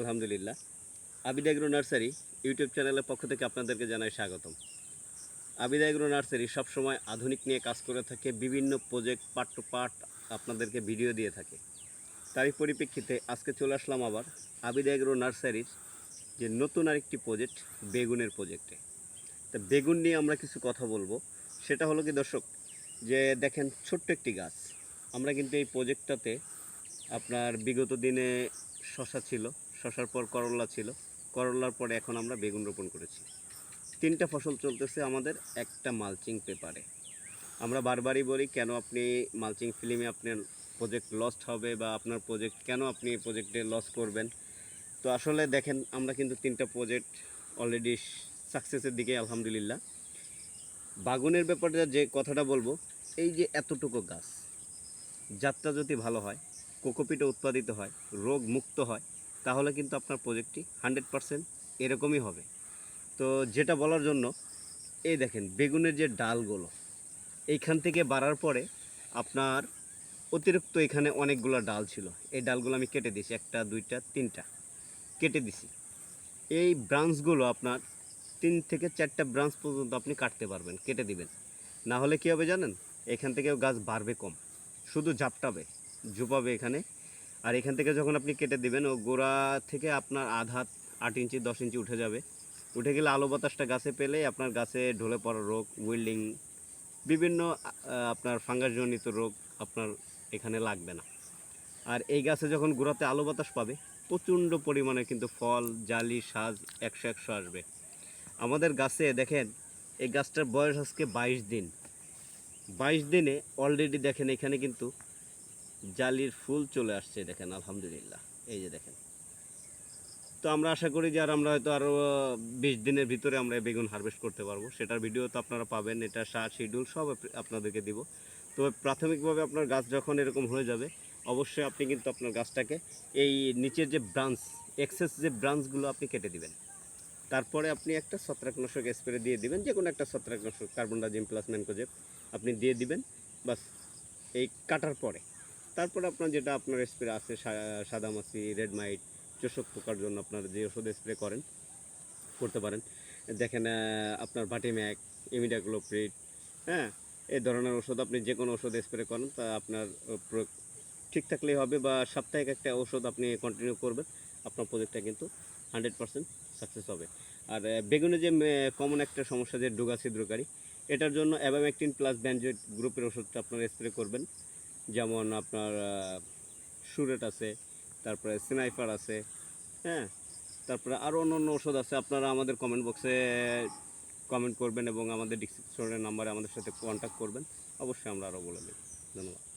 আলহামদুলিল্লাহ। Abid agro nursery YouTube চ্যানেলের পক্ষ থেকে আপনাদেরকে জানাই স্বাগতম। আবিদ এগ্রো নার্সারি সবসময় আধুনিক নিয়ে কাজ করে থাকে, বিভিন্ন প্রজেক্ট পার্ট টু পার্ট আপনাদেরকে ভিডিও দিয়ে থাকে। তারই পরিপ্রেক্ষিতে আজকে চলে আসলাম আবার আবিদ এগ্রো নার্সারির যে নতুন আরেকটি প্রজেক্ট বেগুনের প্রজেক্টে তা বেগুন নিয়ে আমরা কিছু কথা বলব। সেটা হলো কি দর্শক, যে দেখেন ছোট্ট একটি গাছ। আমরা কিন্তু এই প্রজেক্টটাতে আপনার বিগত দিনে শশা ছিল শশার পর করলা ছিল। করলার পরে এখন আমরা বেগুন রোপণ করেছি। তিনটা ফসল চলতেছে আমাদের, একটা মালচিং পেপারে। আমরা বারবারই বলি, কেন আপনি মালচিং ফিল্মে আপনার প্রজেক্ট লস্ট হবে বা আপনার প্রজেক্ট কেন আপনি প্রজেক্টে লস করবেন? তো আসলে দেখেন, আমরা কিন্তু তিনটা প্রজেক্ট অলরেডি সাকসেসের দিকে, আলহামদুলিল্লাহ। বাগুনের ব্যাপারে যে কথাটা বলব, এই যে এতটুকু গাছ যাত্রা যদি ভালো হয়, কোকোপিটে উৎপাদিত হয়, রোগ মুক্ত হয় তাহলে কিন্তু আপনার প্রজেক্টটি হান্ড্রেড পারসেন্ট এরকমই হবে। তো যেটা বলার জন্য, এই দেখেন বেগুনের যে ডালগুলো, এইখান থেকে বাড়ার পরে আপনার অতিরিক্ত এখানে অনেকগুলো ডাল ছিল। এই ডালগুলো আমি কেটে দিয়েছি, একটা, দুইটা, তিনটা। কেটে দিছি। এই ব্রাঞ্চগুলো আপনার তিন থেকে চারটা ব্রাঞ্চ পর্যন্ত আপনি কাটতে পারবেন, কেটে দিবেন। না হলে কী হবে জানেন? এখান থেকেও গাছ বাড়বে কম। শুধু ঝাপটাবে, ঝুপাবে এখানে। আর এখান থেকে যখন আপনি কেটে দিবেন, ও গোড়া থেকে আপনার আধ হাত আট ইঞ্চি, দশ ইঞ্চি উঠে যাবে। উঠে গেলে আলো বাতাসটা গাছে পেলে আপনার গাছে ঢলে পড়া রোগ উইল্ডিং বিভিন্ন আপনার ফাঙ্গাসজনিত রোগ আপনার এখানে লাগবে না। আর এই গাছে যখন গোড়াতে আলো বাতাস পাবে, প্রচণ্ড পরিমাণে কিন্তু ফল, জালি, সাজ একশো একশো আসবে। আমাদের গাছে দেখেন, এই গাছটার বয়স আজকে বাইশ দিন। বাইশ দিনে অলরেডি দেখেন, এখানে কিন্তু জালির ফুল চলে আসছে, দেখেন, আলহামদুলিল্লাহ। এই যে দেখেন। তো আমরা আশা করি যে আর আমরা হয়তো আরও বিশ দিনের ভিতরে আমরা বেগুন হারভেস্ট করতে পারব। সেটার ভিডিও তো আপনারা পাবেন, এটা সার শিডিউল সব আপনাদেরকে দিব। তবে প্রাথমিকভাবে আপনার গাছ যখন এরকম হয়ে যাবে, অবশ্যই আপনি কিন্তু আপনার গাছটাকে এই নিচের যে ব্রাঞ্চ এক্সেস যে ব্রাঞ্চগুলো আপনি কেটে দিবেন। তারপরে আপনি একটা ছত্রাকনাশক স্প্রে দিয়ে দিবেন যে কোনো একটা ছত্রাকনাশক কার্বন ডাইজিম প্লাস ম্যানকোজেব আপনি দিয়ে দিবেন, বাস, এই কাটার পরে। তারপরে আপনার যেটা আপনার স্প্রে আছে সাদামাছি রেড মাইট চোষক পোকার জন্য আপনার যে ওষুধ স্প্রে করেন, করতে পারেন। দেখেন আপনার বাটিম্যাক ইমিডাক্লোপ্রিড হ্যাঁ এই ধরনের ওষুধ আপনি যে কোনো ওষুধ স্প্রে করেন, তা আপনার প্রয়োগ ঠিক থাকলেই হবে বা সাপ্তাহিক একটা ওষুধ আপনি কন্টিনিউ করবেন, আপনার প্রজেক্টটা কিন্তু হান্ড্রেড পারসেন্ট সাকসেস হবে। আর বেগুনে যে কমন একটা সমস্যা যে, ডুগা ছিদ্রকারী, এটার জন্য অ্যাবামেকটিন প্লাস ব্যানজয়েড গ্রুপের ওষুধটা আপনার স্প্রে করবেন। যেমন আপনার সুরেট আছে, তারপরে স্নাইপার আছে হ্যাঁ? তারপরে আরও অন্য অন্য ওষুধ আছে, আপনারা আমাদের কমেন্ট বক্সে কমেন্ট করবেন এবং আমাদের ডিসক্রিপশনের নাম্বারে আমাদের সাথে কন্ট্যাক্ট করবেন, অবশ্যই আমরা আরও বলে দেব। ধন্যবাদ।